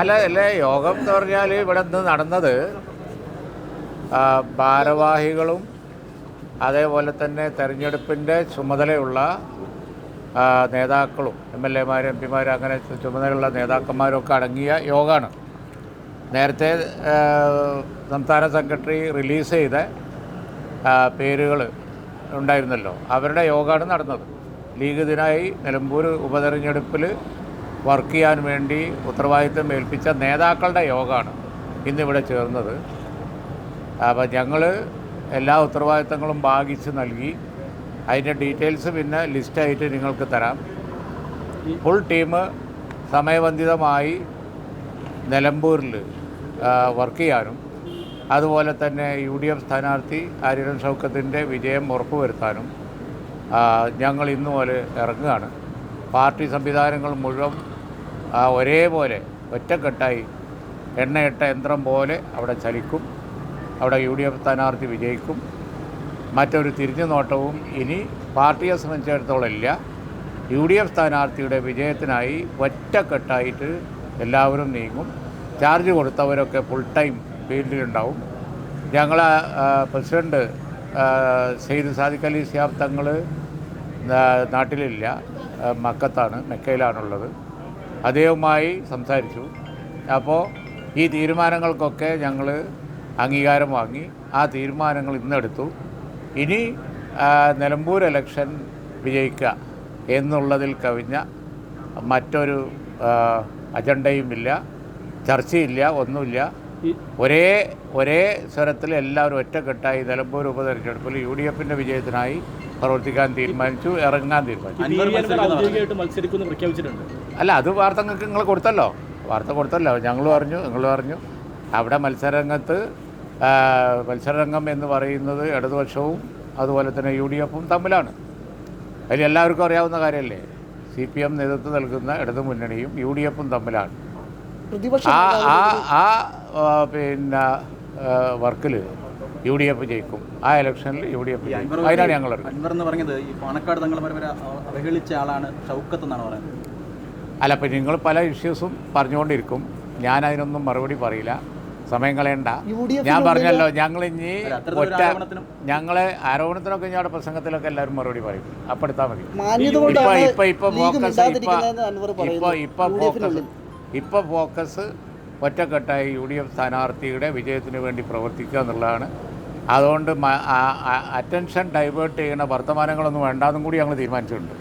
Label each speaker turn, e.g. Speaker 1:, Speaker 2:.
Speaker 1: അല്ല അല്ലേ യോഗം എന്ന് പറഞ്ഞാൽ ഇവിടെ നിന്ന് നടന്നത് ഭാരവാഹികളും അതേപോലെ തന്നെ തെരഞ്ഞെടുപ്പിന്റെ ചുമതലയുള്ള നേതാക്കളും എം എൽ എമാരും എം പിമാരും അങ്ങനെ ചുമതലയുള്ള നേതാക്കന്മാരൊക്കെ അടങ്ങിയ യോഗമാണ് നേരത്തെ സംസ്ഥാന സെക്രട്ടറി റിലീസ് ചെയ്ത പേരുകൾ ഉണ്ടായിരുന്നല്ലോ. അവരുടെ യോഗമാണ് നടന്നത്. ലീഗ് ഇതിനായി നിലമ്പൂർ ഉപതെരഞ്ഞെടുപ്പിൽ വർക്ക് ചെയ്യാൻ വേണ്ടി ഉത്തരവാദിത്തം ഏൽപ്പിച്ച നേതാക്കളുടെ യോഗമാണ് ഇന്നിവിടെ ചേർന്നത്. അപ്പോൾ ഞങ്ങൾ എല്ലാ ഉത്തരവാദിത്തങ്ങളും ഭാഗിച്ച് നൽകി. അതിന്റെ ഡീറ്റെയിൽസ് പിന്നെ ലിസ്റ്റായിട്ട് നിങ്ങൾക്ക് തരാം. ഫുൾ ടീം സമയബന്ധിതമായി നിലമ്പൂരിൽ വർക്ക് ചെയ്യാനും അതുപോലെ തന്നെ യു ഡി എഫ് സ്ഥാനാർത്ഥി ആര്യൻ ഷൗക്കത്തിന്റെ വിജയം ഉറപ്പുവരുത്താനും ഞങ്ങൾ ഇന്ന് ഇറങ്ങുകയാണ്. പാർട്ടി സംവിധാനങ്ങൾ മുഴുവൻ ഒരേപോലെ ഒറ്റക്കെട്ടായി എണ്ണയിട്ട യന്ത്രം പോലെ അവിടെ ചലിക്കും. അവിടെ യു ഡി എഫ് സ്ഥാനാർത്ഥി വിജയിക്കും. മറ്റൊരു തിരിഞ്ഞു നോട്ടവും ഇനി പാർട്ടിയെ സംബന്ധിച്ചിടത്തോളം ഇല്ല. യു ഡി എഫ് സ്ഥാനാർത്ഥിയുടെ വിജയത്തിനായി ഒറ്റക്കെട്ടായിട്ട് എല്ലാവരും നീങ്ങും. ചാർജ് കൊടുത്തവരൊക്കെ ഫുൾ ടൈം ഫീൽഡിലുണ്ടാവും. ഞങ്ങളെ പ്രസിഡന്റ് സെയ്ദ് സാദിഖ് അലി സിയാബ് തങ്ങൾ നാട്ടിലില്ല. മക്കത്താണ് മെക്കയിലാണുള്ളത്. അദ്ദേഹവുമായി സംസാരിച്ചു. അപ്പോൾ ഈ തീരുമാനങ്ങൾക്കൊക്കെ ഞങ്ങൾ അംഗീകാരം വാങ്ങി. ആ തീരുമാനങ്ങൾ ഇന്നെടുത്തു. ഇനി നിലമ്പൂർ ഇലക്ഷൻ വിജയിക്കുക എന്നുള്ളതിൽ കവിഞ്ഞ മറ്റൊരു അജണ്ടയുമില്ല. ചർച്ചയില്ല ഒന്നുമില്ല. ഒരേ ഒരേ സ്വരത്തിൽ എല്ലാവരും ഒറ്റക്കെട്ടായി നിലമ്പൂർ ഉപതെരഞ്ഞെടുപ്പിൽ യു ഡി എഫിന്റെ വിജയത്തിനായി പ്രവർത്തിക്കാൻ തീരുമാനിച്ചു ഇറങ്ങാൻ തീരുമാനിച്ചു. അല്ല അത് വാർത്ത നിങ്ങൾക്ക് നിങ്ങൾ കൊടുത്തല്ലോ. വാർത്ത കൊടുത്തല്ലോ. ഞങ്ങളും അറിഞ്ഞു നിങ്ങളും അറിഞ്ഞു അവിടെ മത്സരരംഗത്ത് മത്സരരംഗം എന്ന് പറയുന്നത് ഇടതുപക്ഷവും അതുപോലെ തന്നെ യു ഡി എഫും തമ്മിലാണ്. അതിൽ എല്ലാവർക്കും അറിയാവുന്ന കാര്യമല്ലേ? സി പി എം നേതൃത്വം നൽകുന്ന ഇടതു മുന്നണിയും യു ഡി എഫും തമ്മിലാണ്.
Speaker 2: പ്രതിപക്ഷ
Speaker 1: ആ ആ ആ പിന്നെ വർക്കിൽ യു ഡി എഫ് ജയിക്കും. ആ ഇലക്ഷനിൽ യു ഡി എഫ് ജയിക്കും. അതിനാണ് ഞങ്ങൾ
Speaker 3: അൻവർ എന്ന് പറഞ്ഞത് ഈ പാണക്കാട് തങ്ങൾ അവഹേളിച്ച ആളാണ് ഷൗക്കത്ത് എന്നാണ് പറയുന്നത്.
Speaker 1: അല്ല അപ്പം നിങ്ങൾ പല ഇഷ്യൂസും പറഞ്ഞുകൊണ്ടിരിക്കും. ഞാൻ അതിനൊന്നും മറുപടി പറയില്ല. സമയം കളയണ്ട. ഞാൻ പറഞ്ഞല്ലോ ഞങ്ങൾ ഇനി ഒറ്റ ഞങ്ങളെ ആരോപണത്തിനൊക്കെ ഞങ്ങളുടെ പ്രസംഗത്തിലൊക്കെ എല്ലാവരും മറുപടി പറയും. അപ്പം എടുത്താൽ മതി.
Speaker 2: മാന്യത
Speaker 1: ഇപ്പൊ
Speaker 2: കൊണ്ടാണ്
Speaker 1: ഇപ്പൊ ഇപ്പൊ ഫോക്കസ് ഇപ്പൊ
Speaker 2: അൻവർ
Speaker 1: ഇപ്പൊ
Speaker 2: പറയുന്നു
Speaker 1: ഇപ്പൊ ഫോക്കസ്
Speaker 2: എഫിനുള്ളിൽ
Speaker 1: ഇപ്പൊ ഫോക്കസ് ഒറ്റക്കെട്ടായി യു ഡി എഫ് സ്ഥാനാർത്ഥിയുടെ വിജയത്തിന് വേണ്ടി പ്രവർത്തിക്കുക എന്നുള്ളതാണ്. അതുകൊണ്ട് അറ്റൻഷൻ ഡൈവേർട്ട് ചെയ്യുന്ന വർത്തമാനങ്ങളൊന്നും വേണ്ടാന്നും കൂടി ഞങ്ങൾ തീരുമാനിച്ചിട്ടുണ്ട്.